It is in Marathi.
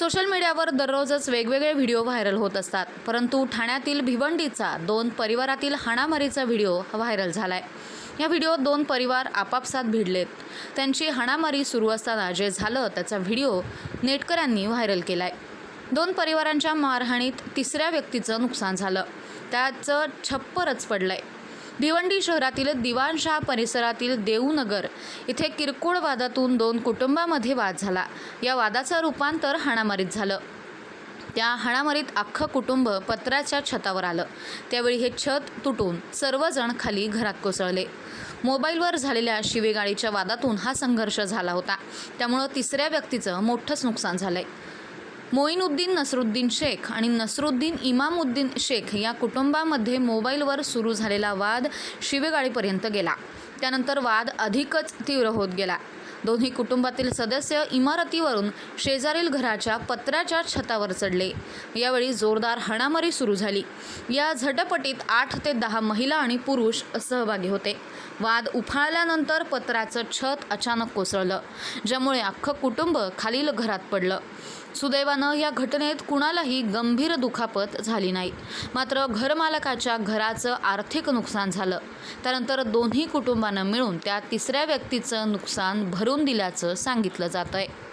सोशल मीडियावर दररोजच वेगवेगळे व्हिडिओ व्हायरल होत असतात. परंतु ठाण्यातील भिवंडीचा दोन परिवारातील हाणामारीचा व्हिडिओ व्हायरल झालाय. या व्हिडिओत दोन परिवार आपापसात भिडलेत. त्यांची हाणामारी सुरू असताना जे झालं त्याचा व्हिडिओ नेटकऱ्यांनी व्हायरल केलाय. दोन परिवारांच्या मारहाणीत तिसऱ्या व्यक्तीचं नुकसान झालं. त्याचं छप्परच पडलंय. भिवंडी शहरातील दिवाणशाह परिसरातील देऊनगर इथे किरकोळ वादातून दोन कुटुंबामध्ये वाद झाला. या वादाचं रूपांतर हाणामारीत झालं. त्या हाणामारीत अख्खं कुटुंब पत्र्याच्या छतावर आलं. त्यावेळी हे छत तुटून सर्वजण खाली घरात कोसळले. मोबाईलवर झालेल्या शिवेगाळीच्या वादातून हा संघर्ष झाला होता. त्यामुळं तिसऱ्या व्यक्तीचं मोठंच नुकसान झालंय. मोईनुद्दीन नसरुद्दीन शेख आणि नसरुद्दीन इमामुद्दीन शेख या कुटुंबामध्ये मोबाईलवर सुरू झालेला वाद शिवेगाळीपर्यंत गेला. त्यानंतर वाद अधिकच तीव्र होत गेला. दोन्ही कुटुंबातील सदस्य इमारतीवरून शेजारील घराच्या पत्र्याच्या छतावर चढले. यावेळी जोरदार हाणामारी सुरू झाली. या झटपटीत आठ ते दहा महिला आणि पुरुष सहभागी होते. वाद उफाळल्यानंतर पत्राचं छत अचानक कोसळलं ज्यामुळे अख्खं कुटुंब खालील घरात पडलं. सुदैवानं या घटनेत कुणालाही गंभीर दुखापत झाली नाही. मात्र घरमालकाच्या घराचं आर्थिक नुकसान झालं. त्यानंतर दोन्ही कुटुंबानं मिळून त्या तिसऱ्या व्यक्तीचं नुकसान भरून दिल्याचं सांगितलं जात आहे